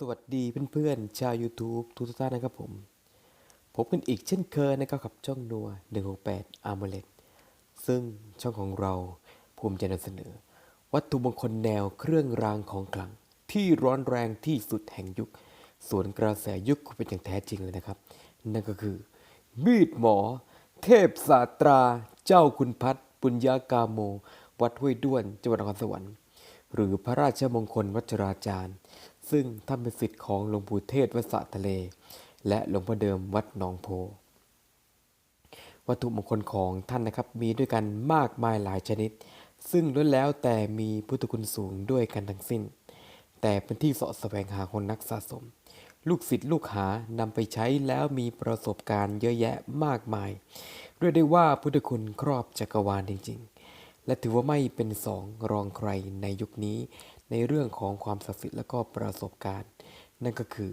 สวัสดีเพื่อนๆ ชาว YouTube ทุกท่านนะครับผม พบกันอีกเช่นเคยนะครับกับช่องนัว 168 a r m o l e t ซึ่งช่องของเราภูมิใจนำเสนอ วัตถุมงคลแนวเครื่องรางของขลัง ที่ร้อนแรงที่สุดแห่งยุคส่วนกระแสยุคเป็นอย่างแท้จริงเลยนะครับ นั่นก็คือ มีดหมอ เทพสาตรา เจ้าคุณพัฒน์ปุญญากาโม วัดห้วยด้วนจังหวัดนครสวรรค์หรือพระราชมงคลวัชราจารย์ ซึ่งท่านเป็นศิษย์ของหลวงปู่เทศวัดสะทะเล และหลวงพ่อเดิมวัดหนองโพ วัตถุมงคลของท่านนะครับมีด้วยกันมากมายหลายชนิด ซึ่งล้วนแล้วแต่มีพุทธคุณสูงด้วยกันทั้งสิ้น แต่เป็นที่เสาะแสวงหาคนนักสะสม ลูกศิษย์ลูกหานำไปใช้แล้วมีประสบการณ์เยอะแยะมากมายเรียกได้ว่าพุทธคุณครอบจักรวาลจริง ๆ และถือว่าไม่เป็นสองรองใครในยุคนี้ ในเรื่องของความศักดิ์สิทธิ์และก็ประสบการณ์ นั่นก็คือ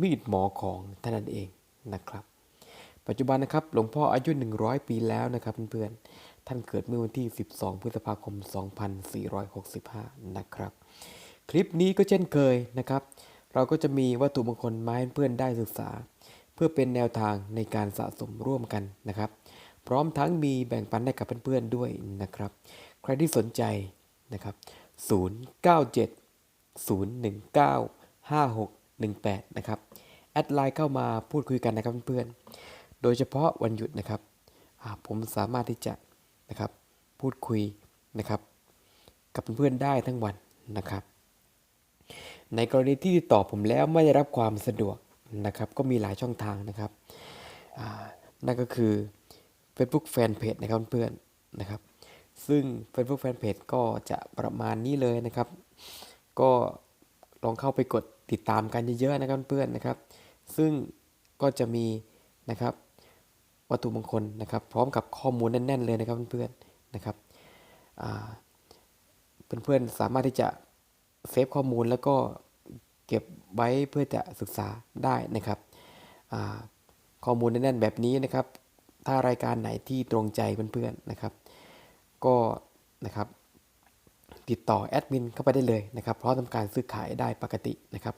มีดหมอของท่านนั่นเองนะครับ ปัจจุบันนะครับหลวงพ่ออายุ 100 ปีแล้วนะครับเพื่อนๆท่านเกิดเมื่อวันที่ 12 พฤษภาคม 2465 นะครับ คลิปนี้ก็เช่นเคยนะครับ เราก็จะมีวัตถุมงคลมาให้เพื่อนได้ศึกษา เพื่อเป็นแนวทางในการสะสมร่วมกันนะครับ พร้อมทั้งมีแบ่งปันให้กับเพื่อนๆด้วยนะครับ ใครที่สนใจนะครับ 097 019 5618 นะครับ แอดไลน์เข้ามาพูดคุยกันนะครับเพื่อนๆ โดยเฉพาะวันหยุดนะครับ ผมสามารถที่จะนะครับพูดคุยนะครับ กับเพื่อนๆได้ทั้งวันนะครับ ในกรณีที่ติดต่อผมแล้วไม่ได้รับความสะดวกนะครับ ก็มีหลายช่องทางนะครับนั่นก็คือ Facebook Fanpage นะครับเพื่อนๆนะครับ ซึ่ง Facebook Fanpage ก็จะประมาณนี้เลยนะครับ ก็ลองเข้าไปกดติดตามกันเยอะๆนะครับเพื่อนนะครับ ซึ่งก็จะมีนะครับวัตถุมงคลนะครับ พร้อมกับข้อมูลแน่น ๆ เลยนะครับเพื่อนๆนะครับเพื่อนๆสามารถที่จะเซฟข้อมูลแล้วก็เก็บไว้เพื่อจะศึกษาได้นะครับข้อมูลแน่นๆแบบนี้นะครับ ถ้ารายการไหนที่ตรงใจเพื่อนๆนะครับ ก็นะครับติดต่อแอดมินเข้าไปได้เลยนะครับเพราะทำการซื้อขายได้ปกตินะครับ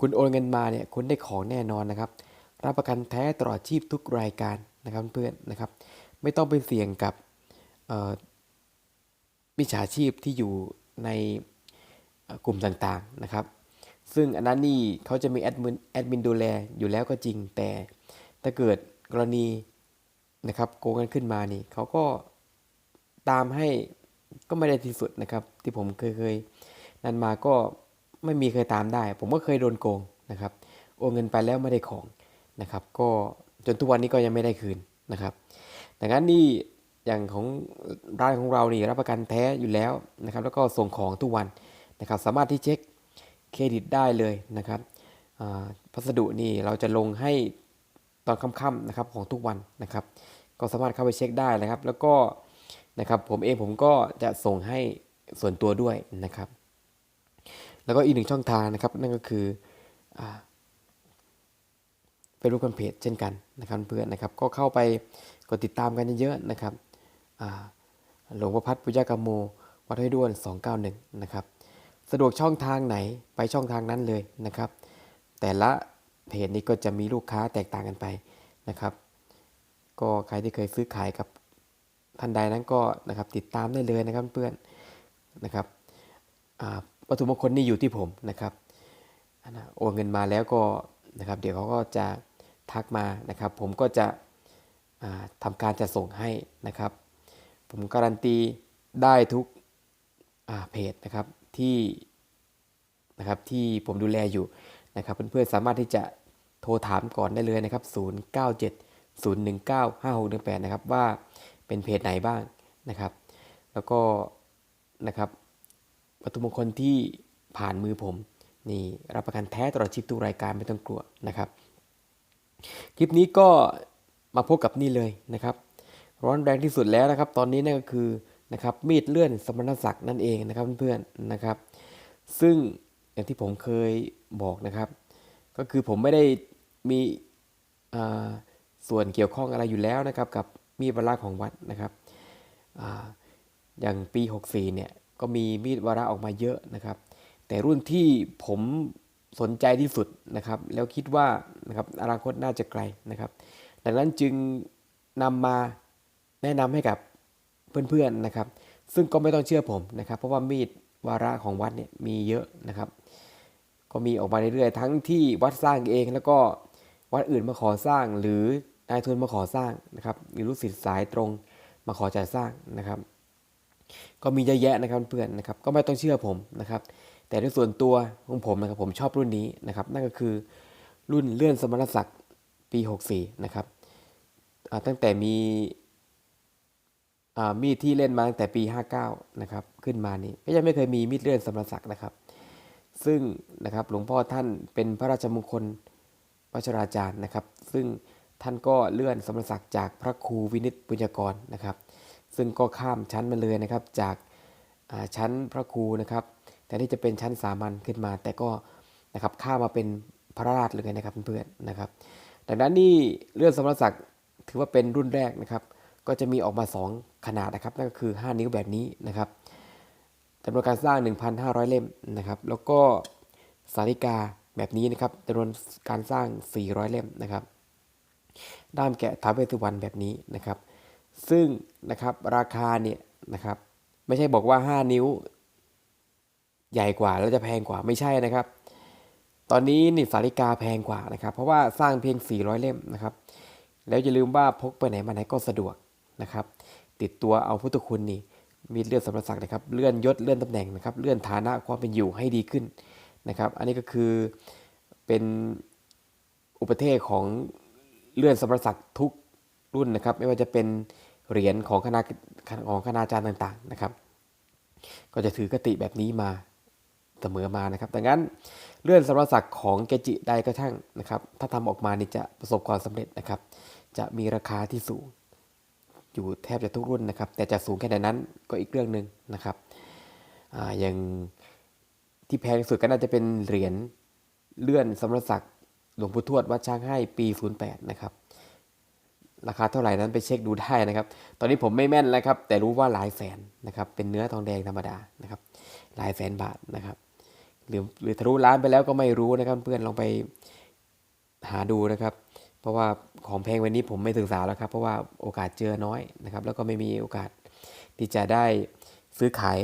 คุณโอนเงินมาเนี่ยคุณได้ของแน่นอนนะครับ รับประกันแท้ตลอดชีพทุกรายการนะครับเพื่อนนะครับ ไม่ต้องไปเสี่ยงกับมิจฉาชีพที่อยู่ในกลุ่มต่างๆนะครับ ซึ่งอันนั้นนี่เขาจะมีแอดมินแอดมินดูแลอยู่แล้วก็จริงแต่ถ้าเกิดกรณีนะครับโกงกันขึ้นมานี่เขาก็ ตามให้ก็ไม่ได้ที่สุดนะครับ ที่ผมเคยเคยนั่นมาก็ไม่มีเคยตามได้ ผมก็เคยโดนโกงนะครับโอนเงินไปแล้วไม่ได้ของนะครับ ก็จนทุกวันนี้ก็ยังไม่ได้คืนนะครับดังนั้นนี่อย่างของร้านของเรานี่รับประกันแท้อยู่แล้วนะครับ แล้วก็ส่งของทุกวันนะครับ สามารถที่เช็คเครดิตได้เลยนะครับอ่าพัสดุนี่เราจะลงให้ตอนค่ำๆนะครับของทุกวันนะครับ ก็สามารถเข้าไปเช็คได้นะครับ แล้วก็ นะครับ ผมเองผมก็จะส่งให้ส่วนตัวด้วยนะครับ แล้วก็อีกหนึ่งช่องทางนะครับ นั่นก็คือเฟซบุ๊กแฟนเพจเช่นกันนะครับเพื่อนนะครับ ก็เข้าไปกดติดตามกันเยอะๆนะครับหลวงพ่อพัฒน์ปุญญากรรมโมวัดห้วยด้วน 291 นะครับ สะดวกช่องทางไหนไปช่องทางนั้นเลยนะครับ แต่ละเพจนี้ก็จะมีลูกค้าแตกต่างกันไปนะครับ ก็ใครที่เคยซื้อขายกับ ท่านใดนั้นก็นะครับติดตามได้เลยนะครับเพื่อนนะครับวัตถุมงคลนี่อยู่ที่ผมนะครับโอนเงินมาแล้วก็นะครับเดี๋ยวเขาก็จะทักมานะครับ ผมก็จะอ่าทำการจะส่งให้นะครับ ผมการันตีได้ทุกเพจนะครับที่นะครับที่ผมดูแลอยู่นะครับเพื่อนๆสามารถที่จะโทรถามก่อนได้เลยนะครับ 097 019 5618 นะครับว่า เป็นเพจไหนบ้างนะครับ แล้วก็นะครับวัตถุมงคลที่ผ่านมือผมนี่รับประกันแท้ตลอดชีพทุกรายการไม่ต้องกลัวนะครับ คลิปนี้ก็มาพบกับนี่เลยนะครับ ร้อนแรงที่สุดแล้วนะครับ ตอนนี้นั่นก็คือนะครับมีดเลื่อนสมณศักดิ์นั่นเองนะครับเพื่อนๆนะครับ ซึ่งอย่างที่ผมเคยบอกนะครับ ก็คือผมไม่ได้มีอ่าส่วนเกี่ยวข้องอะไรอยู่แล้วนะครับกับ มีดวาระของวัดนะครับออย่างปี 64เนี่ยก็มีมีดวาระออกมาเยอะนะครับ แต่รุ่นที่ผมสนใจที่สุดนะครับ แล้วคิดว่านะครับอนาคตน่าจะไกลนะครับ ดังนั้นจึงนำมาแนะนำให้กับเพื่อนๆนะครับ ซึ่งก็ไม่ต้องเชื่อผมนะครับ เพราะว่ามีดวาระของวัดเนี่ยมีเยอะนะครับ ก็มีออกมาเรื่อยๆทั้งที่วัดสร้างเองแล้วก็วัดอื่นมาขอสร้างหรือ นายทุนมาขอสร้างนะครับหรือลูกศิษย์สายตรงมาขอจัดสร้างนะครับ ก็มีเยอะแยะนะครับเพื่อนนะครับ ก็ไม่ต้องเชื่อผมนะครับ แต่ในส่วนตัวของผมนะครับผมชอบรุ่นนี้นะครับ นั่นก็คือรุ่นเลื่อนสมณศักดิ์ปี 64 นะครับตั้งแต่มีมีดที่เล่นมาตั้งแต่ปี 59 นะครับขึ้นมานี่ก็ยังไม่เคยมีมีดเลื่อนสมณศักดิ์นะครับ ซึ่งนะครับหลวงพ่อท่านเป็นพระราชมงคลวัชราจารย์นะครับ ซึ่ง ท่านก็เลื่อนสมณศักดิ์จากพระครูวินิตปุญญกรนะครับ ซึ่งก็ข้ามชั้นมาเลยนะครับจากาชั้นพระครูนะครับ แต่ที่จะเป็นชั้นสามัญขึ้นมา แต่ก็นะครับข้ามมาเป็นพระราชเลยนะครับเพื่อนๆนะครับ ดังนั้นนี่เลื่อนสมณศักดิ์ถือว่าเป็นรุ่นแรกนะครับ ก็จะมีออกมา 2 ขนาดนะครับ นั่นก็คือ 5 นิ้วแบบนี้นะครับจำนวนการสร้าง 1,500 เล่มนะครับ แล้วก็สาริกาแบบนี้นะครับจำนวนการสร้าง 400 เล่มนะครับ ด้ามแกะท้าเวสสุวรรณแบบนี้นะครับ ซึ่งนะครับราคาเนี่ยนะครับไม่ใช่บอกว่า 5 นิ้ว ใหญ่กว่าแล้วจะแพงกว่าไม่ใช่นะครับ ตอนนี้นี่สาริกาแพงกว่านะครับ เพราะว่าสร้างเพียง 400 เล่มนะครับ แล้วอย่าลืมว่าพกไปไหนมาไหนก็สะดวกนะครับ ติดตัวเอาพุทธคุณนี่มีเลื่อนสมรศักนะครับ เลื่อนยศเลื่อนตำแหน่งนะครับ เลื่อนฐานะความเป็นอยู่ให้ดีขึ้นนะครับ อันนี้ก็คือเป็นอุปเทศของ เลื่อนสมรศักดิ์ทุกรุ่นนะครับ ไม่ว่าจะเป็นเหรียญของคณะของคณาจารย์ต่างๆนะครับ ก็จะถือกติแบบนี้มาเสมอมานะครับดังนั้นเลื่อนสมรศักดิ์ของเกจิใดก็ช่างนะครับ ถ้าทำออกมานี่จะประสบความสำเร็จนะครับ จะมีราคาที่สูง อยู่แทบจะทุกรุ่นนะครับ แต่จะสูงแค่ไหนนั้นก็อีกเรื่องหนึ่งนะครับออย่างที่แพงสุดก็น่าจะเป็นเหรียญเลื่อนสมรศักดิ์ หลวงปู่ทวดวัดช้างให้ปี 08 นะครับ ราคาเท่าไหร่นั้นไปเช็คดูได้นะครับ ตอนนี้ผมไม่แม่นแล้วครับ แต่รู้ว่าหลายแสนนะครับ เป็นเนื้อทองแดงธรรมดานะครับ หลายแสนบาทนะครับ หรือหรือทะลุล้านไปแล้วก็ไม่รู้นะครับ เพื่อนลองไปหาดูนะครับ เพราะว่าของแพงวันนี้ผมไม่ศึกษาแล้วครับ เพราะว่าโอกาสเจอน้อยนะครับ แล้วก็ไม่มีโอกาสที่จะได้ซื้อขาย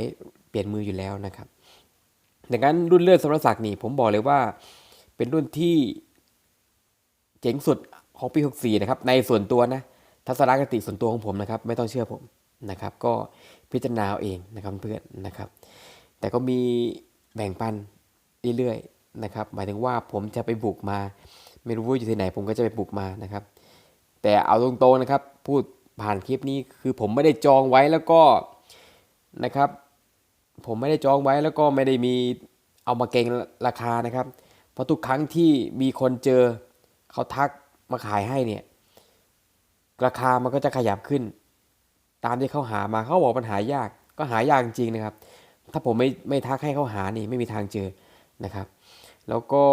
เปลี่ยนมืออยู่แล้วนะครับดังนั้นรุ่นเลื่อนสมรศักดิ์นี่ผมบอกเลยว่าเป็นรุ่นที่ เจ๋งสุดของปี 64 นะครับ ในส่วนตัวนะ ทัศนคติส่วนตัวของผมนะครับ ไม่ต้องเชื่อผมนะครับ ก็พิจารณาเอาเองนะครับเพื่อนนะครับ แต่ก็มีแบ่งปันเรื่อยๆนะครับ หมายถึงว่าผมจะไปบุกมา ไม่รู้ว่าอยู่ที่ไหน ผมก็จะไปบุกมานะครับ แต่เอาตรงๆนะครับ พูดผ่านคลิปนี้คือผมไม่ได้จองไว้แล้วก็นะครับ ผมไม่ได้จองไว้แล้วก็ไม่ได้มีเอามาเก็งราคานะครับ เพราะทุกครั้งที่มีคนเจอ เขาทักมาขายให้เนี่ยราคามันก็จะขยับขึ้น ตามที่เขาหามาเขาบอกมันหายากก็หายากจริงนะครับ ถ้าผมไม่ไม่ทักให้เขาหานี่ไม่มีทางเจอนะครับ แล้วก็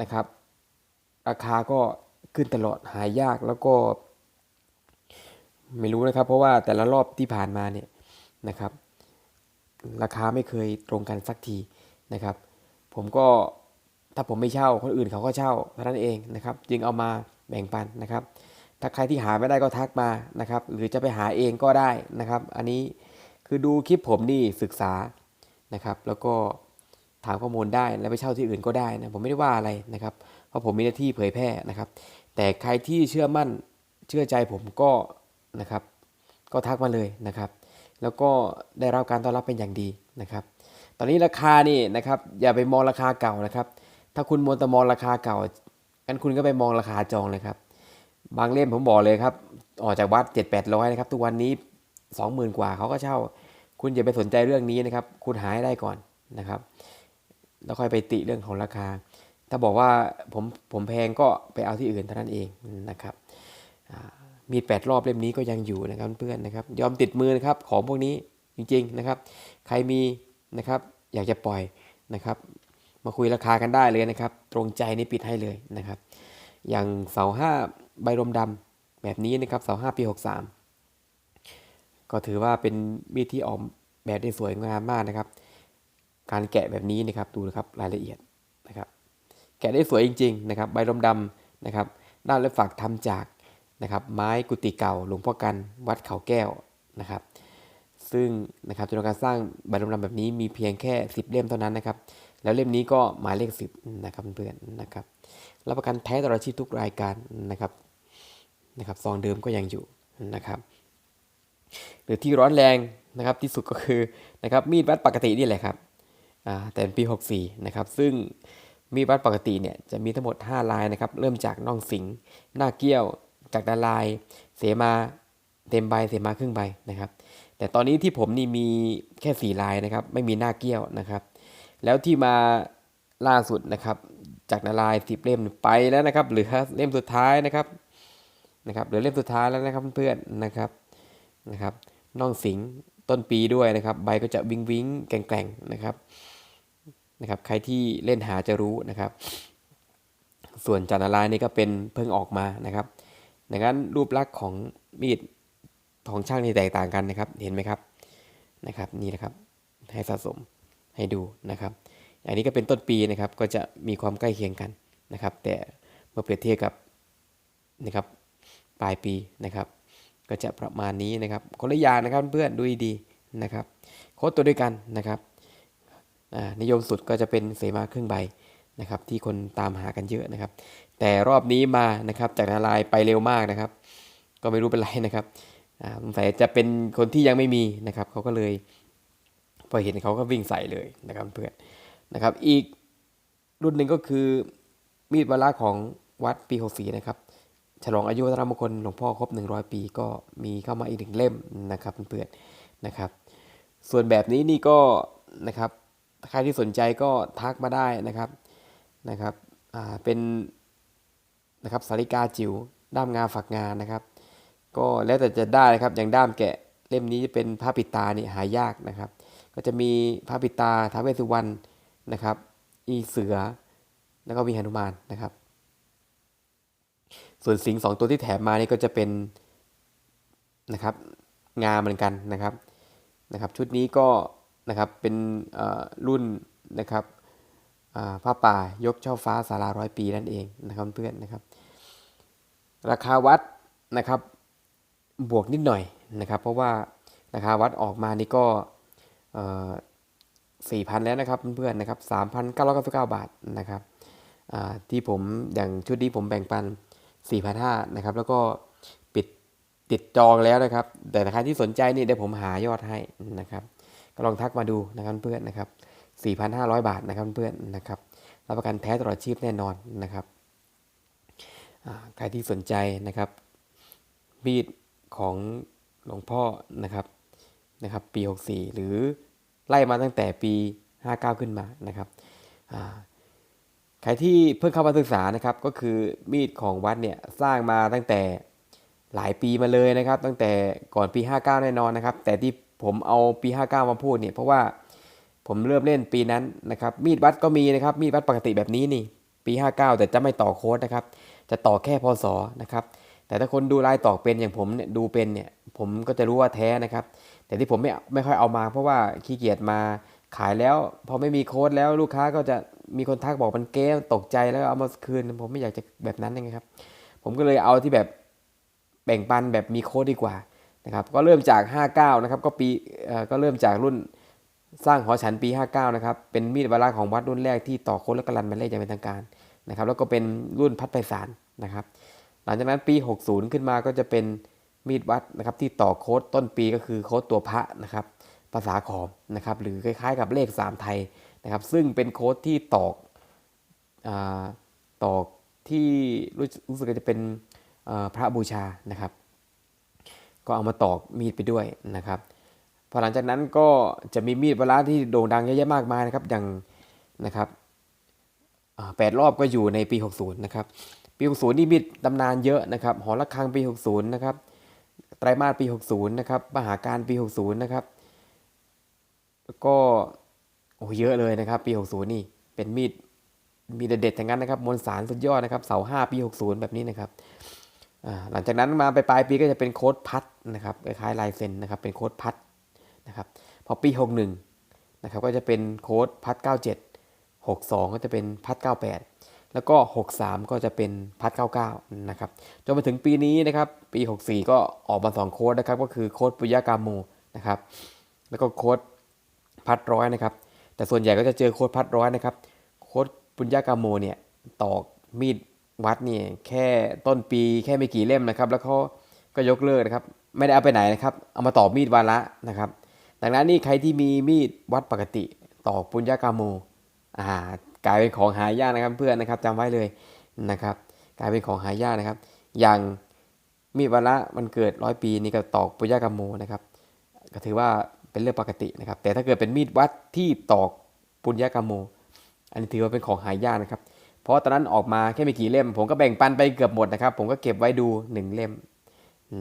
นะครับ ราคาก็ขึ้นตลอดหายากแล้วก็ ไม่รู้นะครับ เพราะว่าแต่ละรอบที่ผ่านมาเนี่ยนะครับ ราคาไม่เคยตรงกันสักทีนะครับ ผมก็ ถ้าผมไม่เช่าคนอื่นเขาก็เช่าเท่านั้นเองนะครับ จึงเอามาแบ่งปันนะครับ ถ้าใครที่หาไม่ได้ก็ทักมานะครับ หรือจะไปหาเองก็ได้นะครับ อันนี้คือดูคลิปผมนี่ศึกษานะครับ แล้วก็ถามข้อมูลได้แล้วไปเช่าที่อื่นก็ได้นะผมไม่ได้ว่าอะไรนะครับ เพราะผมมีหน้าที่เผยแพร่นะครับ แต่ใครที่เชื่อมั่นเชื่อใจผมก็นะครับ ก็ทักมาเลยนะครับ แล้วก็ได้รับการต้อนรับเป็นอย่างดีนะครับ ตอนนี้ราคานี่นะครับ อย่าไปมองราคาเก่านะครับ ถ้าคุณมัวแต่มองราคาเก่างั้นคุณก็ไปมองราคาจองเลยครับ บางเล่มผมบอกเลยครับ ออกจากวัด7 8 0 0นะครับ ทุกวันนี้ 20,000 กว่าเขาก็เช่า คุณอย่าไปสนใจเรื่องนี้นะครับ คุณหาให้ได้ก่อนนะครับ แล้วค่อยไปติเรื่องของราคา ถ้าบอกว่าผมผมแพงก็ไปเอาที่อื่นเท่านั้นเองนะครับมีดแปดรอบเล่มนี้ก็ยังอยู่นะครับเพื่อนนะครับ ยอมติดมือนะครับของพวกนี้จริงๆนะครับ ใครมีนะครับ อยากจะปล่อยนะครับ มาคุยราคากันได้เลยนะครับ ตรงใจนี่ปิดให้เลยนะครับ อย่างเสาห้าใบรมดำแบบนี้นะครับเสาห้าปี63ก็ถือว่าเป็นมีดที่ออกแบบได้สวยงามมากนะครับ การแกะแบบนี้นะครับดูนะครับรายละเอียดนะครับ แกะได้สวยจริง ๆ นะครับ ใบลมดำนะครับด้านและฝักทำจากนะครับไม้กุฏิเก่าหลวงพ่อกันวัดเขาแก้วนะครับ ซึ่งนะครับจำนวนการสร้างใบลมดำแบบนี้มีเพียงแค่ 10 เล่มเท่านั้นนะครับ แล้วเล่มนี้ก็หมายเลข10นะครับเพื่อนๆนะครับรับประกันแท้ตลอดชีพทุกรายการนะครับนะครับซองเดิมก็ยังอยู่นะครับหรือที่ร้อนแรงนะครับที่สุดก็คือนะครับมีดวัดปกตินี่แหละครับอ่าแต่เป็นปี 64นะครับซึ่งมีดวัดปกติเนี่ยจะมีทั้งหมด 5 ลายนะครับเริ่มจากน่องสิงหน้าเกี้ยวจากดาลาย เสมาเต็มใบเสมาครึ่งใบนะครับ แต่ตอนนี้ที่ผมนี่มีแค่ 4 ลายนะครับไม่มีหน้าเกี้ยวนะครับ แล้วที่มาล่าสุดนะครับ จากนาลายสิบเล่มไปแล้วนะครับเหลือเล่มสุดท้ายนะครับนะครับเหลือเล่มสุดท้ายแล้วนะครับเพื่อนๆนะครับนะครับน้องสิงต้นปีด้วยนะครับ ใบก็จะวิงวิงแกร่งๆนะครับนะครับ ใครที่เล่นหาจะรู้นะครับ ส่วนจานนาลายนี่ก็เป็นเพิ่งออกมานะครับดังนั้นรูปลักษณ์ของมีดของช่างนี่แตกต่างกันนะครับ เห็นไหมครับนะครับ นี่นะครับให้สะสม ให้ดูนะครับ อันนี้ก็เป็นต้นปีนะครับก็จะมีความใกล้เคียงกันนะครับ แต่เมื่อเปรียบเทียบกับนะครับปลายปีนะครับ ก็จะประมาณนี้นะครับคนละอย่างนะครับเพื่อนดูดีๆนะครับโค้ดตัวด้วยกันนะครับอ่านิยมสุดก็จะเป็นเสมาครึ่งใบนะครับ ที่คนตามหากันเยอะนะครับ แต่รอบนี้มานะครับจากนาลายไปเร็วมากนะครับ ก็ไม่รู้เป็นไรนะครับอ่าสงสัยจะเป็นคนที่ยังไม่มีนะครับเขาก็เลย พอเห็นเขาก็วิ่งใส่เลยนะครับเพื่อนนะครับ อีกรุ่นหนึ่งก็คือมีดวาระของวัดปี64นะครับ ฉลองอายุวัฒนมงคลหลวงพ่อครบ 100 ปีก็มีเข้ามาอีกหนึ่งเล่มนะครับเพื่อนๆนะครับ ส่วนแบบนี้นี่ก็นะครับใครที่สนใจก็ทักมาได้นะครับนะครับอ่าเป็นนะครับสาริกาจิ๋วด้ามงาฝักงานะครับ ก็แล้วแต่จะได้นะครับอย่างด้ามแกะเล่มนี้จะเป็นผ้าปิดตานี่หายากนะครับ ก็จะมีผ้าปิตาท้าวเวสสุวรรณนะครับ อีเสือ แล้วก็มีหนุมานนะครับ ส่วนสิงสองตัวที่แถมมานี่ก็จะเป็นนะครับงาเหมือนกันนะครับนะครับ ชุดนี้ก็นะครับเป็นรุ่นนะครับผ้าป่ายกเช่อฟ้าสาราร้อยปีนั่นเองนะครับเพื่อนนะครับ ราคาวัดนะครับบวกนิดหน่อยนะครับ เพราะว่าราคาวัดออกมานี่ก็ สี่พันแล้วนะครับเพื่อนๆนะครับสามพันเก้าร้อยเก้าสิบเก้าบาทนะครับที่ผมอย่างชุดนี้ผมแบ่งปัน 4,500นะครับแล้วก็ปิดติดจองแล้วนะครับ แต่ใครที่สนใจนี่เดี๋ยวผมหายอดให้นะครับก็ลองทักมาดูนะครับเพื่อนนะครับ 4,500 บาทนะครับเพื่อนนะครับรับประกันแท้ตลอดชีพแน่นอนนะครับใครที่สนใจนะครับมีดของหลวงพ่อนะครับ นะครับปี 64 หรือไล่มาตั้งแต่ปี 59 ขึ้นมานะครับใครที่เพิ่งเข้ามาศึกษานะครับก็คือมีดของวัดเนี่ยสร้างมาตั้งแต่หลายปีมาเลยนะครับ ตั้งแต่ก่อนปี 59 แน่นอนนะครับ แต่ที่ผมเอาปี 59 มาพูดเนี่ยเพราะว่าผมเริ่มเล่นปีนั้นนะครับมีดวัดก็มีนะครับมีดวัดปกติแบบนี้นี่ปี 59 แต่จะไม่ต่อโค้ดนะครับจะต่อแค่พศนะครับแต่ถ้าคนดูลายต่อเป็นอย่างผมเนี่ยดูเป็นเนี่ยผมก็จะรู้ว่าแท้นะครับ แต่ที่ผมไม่ไม่ค่อยเอามา เพราะว่าขี้เกียจมาขายแล้ว พอไม่มีโค้ดแล้วลูกค้าก็จะมีคนทักบอกมันเก๊ตกใจแล้วเอามาคืน ผมไม่อยากจะแบบนั้นยังไงครับ ผมก็เลยเอาที่แบบแบ่งปันแบบมีโค้ดดีกว่านะครับ ก็เริ่มจาก 59 นะครับ ก็ปีก็เริ่มจากรุ่นสร้างหอฉันปี 59 นะครับ เป็นมีดวาระของวัดรุ่นแรกที่ต่อโค้ดและกรันมาเลขอย่างเป็นทางการนะครับ แล้วก็เป็นรุ่นพัดไพศาลนะครับ หลังจากนั้นปี 60 ขึ้นมาก็จะเป็น มีดวัดนะครับที่ต่อโค้ดต้นปีก็คือโค้ดตัวพระนะครับภาษาขอมนะครับหรือคล้ายๆกับเลข 3 ไทยนะครับซึ่งเป็นโค้ดที่ตอกอตอกที่รู้สึกจะเป็นพระบูชานะครับ ก็เอามาตอกมีดไปด้วยนะครับพอหลังจากนั้นก็จะมีมีดวลาที่โด่งดังเยอะแยะมากมายนะครับอย่างนะครับแปดรอบก็อยู่ในปี 60 นะครับ ปี 60 นี่มีดตำนานเยอะนะครับ หอระฆังปี 60 นะครับ ไตรมาสปี 60 นะครับมหาการปี 60 นะครับแล้วก็โอ้เยอะเลยนะครับ ปี 60 นี่เป็นมีดมีเด็ดๆทั้งนั้นนะครับมวลสารสุดยอดนะครับเสา5ปี 60 แบบนี้นะครับหลังจากนั้นมาไปปลายปีก็จะเป็นโค้ดพัดนะครับคล้ายลายเซ็นนะครับเป็นโค้ดพัดนะครับพอปี 61 นะครับก็จะเป็นโค้ดพัด 97 62 ก็จะเป็นพัด 98 แล้วก็ 63 ก็จะเป็นพัด99 นะครับ จนมาถึงปีนี้นะครับ ปี 64 ก็ออกมา 2 โค้ดนะครับ ก็คือโค้ดปุยากาโมนะครับ แล้วก็โค้ดพัดร้อยนะครับ แต่ส่วนใหญ่ก็จะเจอโค้ดพัดร้อยนะครับ โค้ดปุญญากาโมเนี่ยตอกมีดวัดเนี่ยแค่ต้นปีแค่ไม่กี่เล่มนะครับ แล้วเขาก็ยกเลิกนะครับ ไม่ได้เอาไปไหนนะครับ เอามาตอกมีดวาระนะครับ ดังนั้นนี่ใครที่มีมีดวัดปกติตอกปุญญากาโมอ่า กลายเป็นของหายากนะครับเพื่อนนะครับจำไว้เลยนะครับ กลายเป็นของหายากนะครับ อย่างมีดวาระมันเกิดร้อยปีนี่ก็ตอกปุญญากาโมนะครับ ก็ถือว่าเป็นเรื่องปกตินะครับ แต่ถ้าเกิดเป็นมีดวัดที่ตอกปุญญากรรมโม อันนี้ถือว่าเป็นของหายากนะครับ เพราะตอนนั้นออกมาแค่ไม่กี่เล่ม ผมก็แบ่งปันไปเกือบหมดนะครับ ผมก็เก็บไว้ดู 1 เล่ม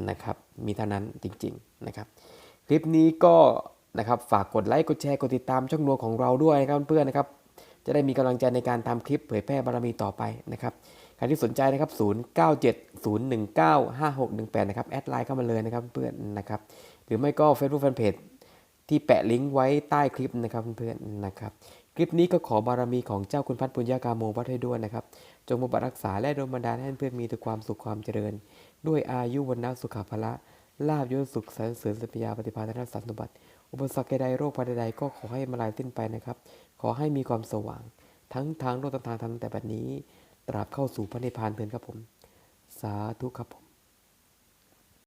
นะครับ มีเท่านั้นจริงๆนะครับ คลิปนี้ก็นะครับฝากกดไลค์กดแชร์กดติดตามช่องนัวของเราด้วยนะครับเพื่อนนะครับ จะได้มีกำลังใจในการทำคลิปเผยแพร่บารมีต่อไปนะครับใครที่สนใจนะครับ 0970195618 นะครับ แอดไลน์เข้ามาเลยนะครับเพื่อนๆนะครับ หรือไม่ก็ Facebook Fanpage ที่แปะลิงก์ไว้ใต้คลิปนะครับเพื่อนๆนะครับ คลิปนี้ก็ขอบารมีของเจ้าคุณพัฒน์ปุญญากาโมวัดให้ด้วยนะครับ จงมาบัรักษาและโดนบันดาลให้เพื่อนมีแต่ความสุขความเจริญ ด้วยอายุวันนะสุขภละลาบยศสุขสรรเสริญสัพยาปฏิภาณธนสันสมบัติ อุปสรรคใดโรคภัยใดก็ขอให้มาลายสิ้นไปนะครับ ขอให้มีความสว่าง ทั้งทางโลกทั้งทางธรรมแต่บัดนี้ ตราบเข้าสู่พระนิพพานเถิดครับผม สาธุครับผม